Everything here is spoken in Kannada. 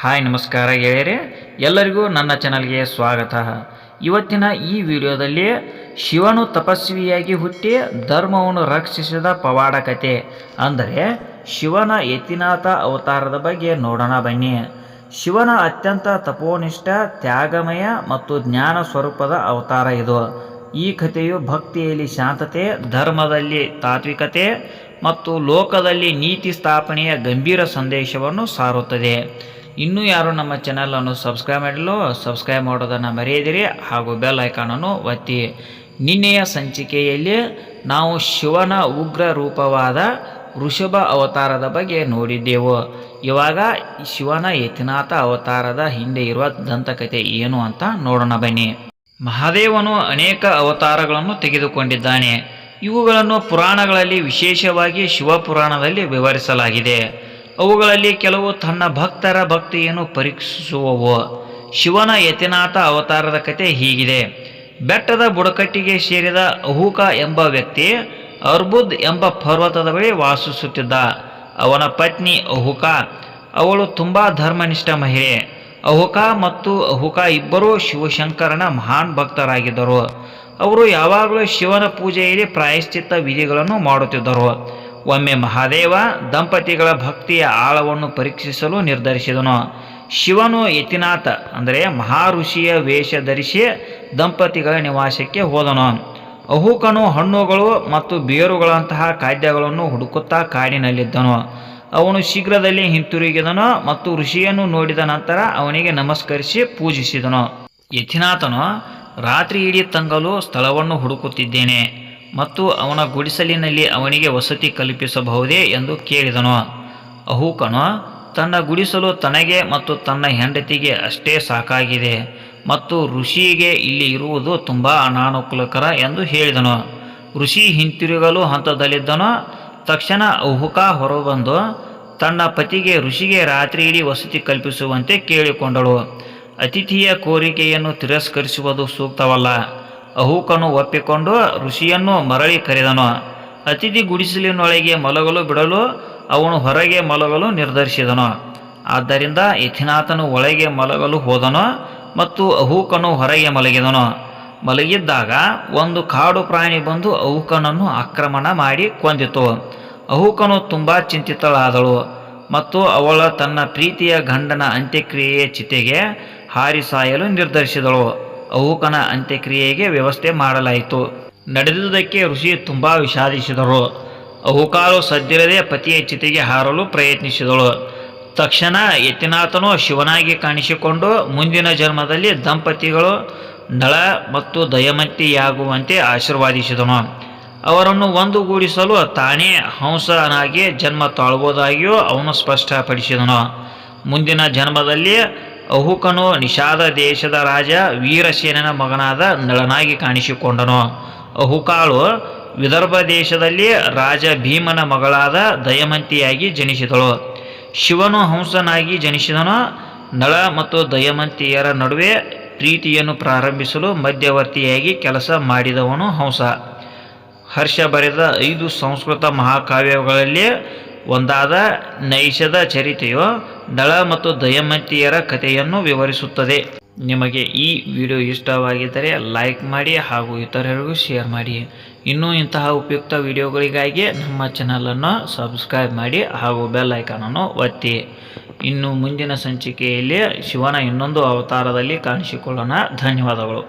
ಹಾಯ್, ನಮಸ್ಕಾರ ಗೆಳೆಯರೆ. ಎಲ್ಲರಿಗೂ ನನ್ನ ಚಾನಲ್ಗೆ ಸ್ವಾಗತ. ಇವತ್ತಿನ ಈ ವಿಡಿಯೋದಲ್ಲಿ ಶಿವನು ತಪಸ್ವಿಯಾಗಿ ಹುಟ್ಟಿ ಧರ್ಮವನ್ನು ರಕ್ಷಿಸಿದ ಪವಾಡ ಕತೆ. ಅಂದರೆ ಶಿವನ ಯತಿನಾಥ ಅವತಾರದ ಬಗ್ಗೆ ನೋಡೋಣ ಬನ್ನಿ. ಶಿವನ ಅತ್ಯಂತ ತಪೋನಿಷ್ಠ, ತ್ಯಾಗಮಯ ಮತ್ತು ಜ್ಞಾನ ಸ್ವರೂಪದ ಅವತಾರ ಇದು. ಈ ಕಥೆಯು ಭಕ್ತಿಯಲ್ಲಿ ಶಾಂತತೆ, ಧರ್ಮದಲ್ಲಿ ತಾತ್ವಿಕತೆ ಮತ್ತು ಲೋಕದಲ್ಲಿ ನೀತಿ ಸ್ಥಾಪನೆಯ ಗಂಭೀರ ಸಂದೇಶವನ್ನು ಸಾರುತ್ತದೆ. ಇನ್ನೂ ಯಾರು ನಮ್ಮ ಚಾನಲನ್ನು ಸಬ್ಸ್ಕ್ರೈಬ್ ಮಾಡಲು ಸಬ್ಸ್ಕ್ರೈಬ್ ಮಾಡೋದನ್ನು ಮರೆಯದಿರಿ. ಹಾಗೂ ಬೆಲ್ ಐಕಾನನ್ನು ಒತ್ತಿ. ನಿನ್ನೆಯ ಸಂಚಿಕೆಯಲ್ಲಿ ನಾವು ಶಿವನ ಉಗ್ರ ರೂಪವಾದ ವೃಷಭ ಅವತಾರದ ಬಗ್ಗೆ ನೋಡಿದ್ದೆವು. ಇವಾಗ ಶಿವನ ಯತಿನಾಥ ಅವತಾರದ ಹಿಂದೆ ಇರುವ ದಂತಕತೆ ಏನು ಅಂತ ನೋಡೋಣ ಬನ್ನಿ. ಮಹಾದೇವನು ಅನೇಕ ಅವತಾರಗಳನ್ನು ತೆಗೆದುಕೊಂಡಿದ್ದಾನೆ. ಇವುಗಳನ್ನು ಪುರಾಣಗಳಲ್ಲಿ ವಿಶೇಷವಾಗಿ ಶಿವಪುರಾಣದಲ್ಲಿ ವಿವರಿಸಲಾಗಿದೆ. ಅವುಗಳಲ್ಲಿ ಕೆಲವು ತನ್ನ ಭಕ್ತರ ಭಕ್ತಿಯನ್ನು ಪರೀಕ್ಷಿಸುವವು. ಶಿವನ ಯತಿನಾಥ ಅವತಾರದ ಕತೆ ಹೀಗಿದೆ. ಬೆಟ್ಟದ ಬುಡಕಟ್ಟಿಗೆ ಸೇರಿದ ಅಹೂಕ ಎಂಬ ವ್ಯಕ್ತಿ ಅರ್ಬುದ್ ಎಂಬ ಪರ್ವತದ ಬಳಿ ವಾಸಿಸುತ್ತಿದ್ದ. ಅವನ ಪತ್ನಿ ಅಹುಕ. ಅವಳು ತುಂಬ ಧರ್ಮನಿಷ್ಠ ಮಹಿಳೆ. ಅಹುಕ ಮತ್ತು ಅಹುಕ ಇಬ್ಬರೂ ಶಿವಶಂಕರನ ಮಹಾನ್ ಭಕ್ತರಾಗಿದ್ದರು. ಅವರು ಯಾವಾಗಲೂ ಶಿವನ ಪೂಜೆಯಲ್ಲಿ ಪ್ರಾಯಶ್ಚಿತ್ತ ವಿಧಿಗಳನ್ನು ಮಾಡುತ್ತಿದ್ದರು. ಒಮ್ಮೆ ಮಹಾದೇವ ದಂಪತಿಗಳ ಭಕ್ತಿಯ ಆಳವನ್ನು ಪರೀಕ್ಷಿಸಲು ನಿರ್ಧರಿಸಿದನು. ಶಿವನು ಯತಿನಾಥ, ಅಂದರೆ ಮಹಾಋಷಿಯ ವೇಷ ಧರಿಸಿ ದಂಪತಿಗಳ ನಿವಾಸಕ್ಕೆ ಹೋದನು. ಅಹುಕನು ಹಣ್ಣುಗಳು ಮತ್ತು ಬೇರುಗಳಂತಹ ಖಾದ್ಯಗಳನ್ನು ಹುಡುಕುತ್ತಾ ಕಾಡಿನಲ್ಲಿದ್ದನು. ಅವನು ಶೀಘ್ರದಲ್ಲಿ ಹಿಂತಿರುಗಿದನು ಮತ್ತು ಋಷಿಯನ್ನು ನೋಡಿದ ನಂತರ ಅವನಿಗೆ ನಮಸ್ಕರಿಸಿ ಪೂಜಿಸಿದನು. ಯತಿನಾಥನು, ರಾತ್ರಿ ಇಡೀ ತಂಗಲು ಸ್ಥಳವನ್ನು ಹುಡುಕುತ್ತಿದ್ದೇನೆ. ಮತ್ತು ಅವನ ಗುಡಿಸಲಿನಲ್ಲಿ ಅವನಿಗೆ ವಸತಿ ಕಲ್ಪಿಸಬಹುದೇ ಎಂದು ಕೇಳಿದನು. ಅಹೂಕನು ತನ್ನ ಗುಡಿಸಲು ತನಗೆ ಮತ್ತು ತನ್ನ ಹೆಂಡತಿಗೆ ಅಷ್ಟೇ ಸಾಕಾಗಿದೆ ಮತ್ತು ಋಷಿಗೆ ಇಲ್ಲಿ ಇರುವುದು ತುಂಬ ಅನಾನುಕೂಲಕರ ಎಂದು ಹೇಳಿದನು. ಋಷಿ ಹಿಂತಿರುಗಲು ಹಂತದಲ್ಲಿದ್ದನು. ತಕ್ಷಣ ಅಹುಕ ಹೊರಬಂದು ತನ್ನ ಪತಿಗೆ ಋಷಿಗೆ ರಾತ್ರಿ ಇಡೀ ವಸತಿ ಕಲ್ಪಿಸುವಂತೆ ಕೇಳಿಕೊಂಡಳು. ಅತಿಥಿಯ ಕೋರಿಕೆಯನ್ನು ತಿರಸ್ಕರಿಸುವುದು ಸೂಕ್ತವಲ್ಲ. ಅಹೂಕನು ಒಪ್ಪಿಕೊಂಡು ಋಷಿಯನ್ನು ಮರಳಿ ಕರೆದನು. ಅತಿಥಿ ಗುಡಿಸಲಿನೊಳಗೆ ಮಲಗಲು ಬಿಡಲು ಅವನು ಹೊರಗೆ ಮಲಗಲು ನಿರ್ಧರಿಸಿದನು. ಆದ್ದರಿಂದ ಯಥಿನಾಥನು ಒಳಗೆ ಮಲಗಲು ಹೋದನು ಮತ್ತು ಅಹುಕನು ಹೊರಗೆ ಮಲಗಿದನು. ಮಲಗಿದ್ದಾಗ ಒಂದು ಕಾಡು ಪ್ರಾಣಿ ಬಂದು ಅಹುಕನನ್ನು ಆಕ್ರಮಣ ಮಾಡಿ ಕೊಂದಿತು. ಅಹುಕನು ತುಂಬ ಚಿಂತಿತಳಾದಳು ಮತ್ತು ಅವಳ ತನ್ನ ಪ್ರೀತಿಯ ಗಂಡನ ಅಂತ್ಯಕ್ರಿಯೆಯ ಚಿತೆಗೆ ಹಾರಿಸಾಯಲು ನಿರ್ಧರಿಸಿದಳು. ಅಹುಕನ ಅಂತ್ಯಕ್ರಿಯೆಗೆ ವ್ಯವಸ್ಥೆ ಮಾಡಲಾಯಿತು. ನಡೆದುದಕ್ಕೆ ಋಷಿ ತುಂಬ ವಿಷಾದಿಸಿದರು. ಅಹುಕಾಲು ಸದ್ದಿರದೆ ಪತಿಯ ಚಿತೆಗೆ ಹಾರಲು ಪ್ರಯತ್ನಿಸಿದಳು. ತಕ್ಷಣ ಯತಿನಾಥನು ಶಿವನಾಗಿ ಕಾಣಿಸಿಕೊಂಡು ಮುಂದಿನ ಜನ್ಮದಲ್ಲಿ ದಂಪತಿಗಳು ನಳ ಮತ್ತು ದಯಮಂತಿಯಾಗುವಂತೆ ಆಶೀರ್ವಾದಿಸಿದನು. ಅವರನ್ನು ಒಂದುಗೂಡಿಸಲು ತಾನೇ ಹಂಸನಾಗಿ ಜನ್ಮ ತಾಳುವುದಾಗಿಯೂ ಅವನು ಸ್ಪಷ್ಟಪಡಿಸಿದನು. ಮುಂದಿನ ಜನ್ಮದಲ್ಲಿ ಅಹುಕನು ನಿಷಾದ ದೇಶದ ರಾಜ ವೀರಸೇನನ ಮಗನಾದ ನಳನಾಗಿ ಕಾಣಿಸಿಕೊಂಡನು. ಅಹುಕಾಳು ವಿದರ್ಭ ದೇಶದಲ್ಲಿ ರಾಜ ಭೀಮನ ಮಗಳಾದ ದಯಮಂತಿಯಾಗಿ ಜನಿಸಿದಳು. ಶಿವನು ಹಂಸನಾಗಿ ಜನಿಸಿದನು. ನಳ ಮತ್ತು ದಯಮಂತಿಯರ ನಡುವೆ ಪ್ರೀತಿಯನ್ನು ಪ್ರಾರಂಭಿಸಲು ಮಧ್ಯವರ್ತಿಯಾಗಿ ಕೆಲಸ ಮಾಡಿದವನು ಹಂಸ. ಹರ್ಷ ಬರೆದ ಐದು ಸಂಸ್ಕೃತ ಮಹಾಕಾವ್ಯಗಳಲ್ಲಿ ಒಂದಾದ ನೈಷದ ಚರಿತೆಯು ನಳ ಮತ್ತು ದಯಮಂತಿಯರ ಕಥೆಯನ್ನು ವಿವರಿಸುತ್ತದೆ. ನಿಮಗೆ ಈ ವಿಡಿಯೋ ಇಷ್ಟವಾಗಿದ್ದರೆ ಲೈಕ್ ಮಾಡಿ ಹಾಗೂ ಇತರರಿಗೂ ಶೇರ್ ಮಾಡಿ. ಇನ್ನೂ ಇಂತಹ ಉಪಯುಕ್ತ ವಿಡಿಯೋಗಳಿಗಾಗಿ ನಮ್ಮ ಚಾನಲನ್ನು ಸಬ್ಸ್ಕ್ರೈಬ್ ಮಾಡಿ ಹಾಗೂ ಬೆಲ್ ಐಕಾನನ್ನು ಒತ್ತಿ. ಇನ್ನು ಮುಂದಿನ ಸಂಚಿಕೆಯಲ್ಲಿ ಶಿವನ ಇನ್ನೊಂದು ಅವತಾರದಲ್ಲಿ ಕಾಣಿಸಿಕೊಳ್ಳೋಣ. ಧನ್ಯವಾದಗಳು.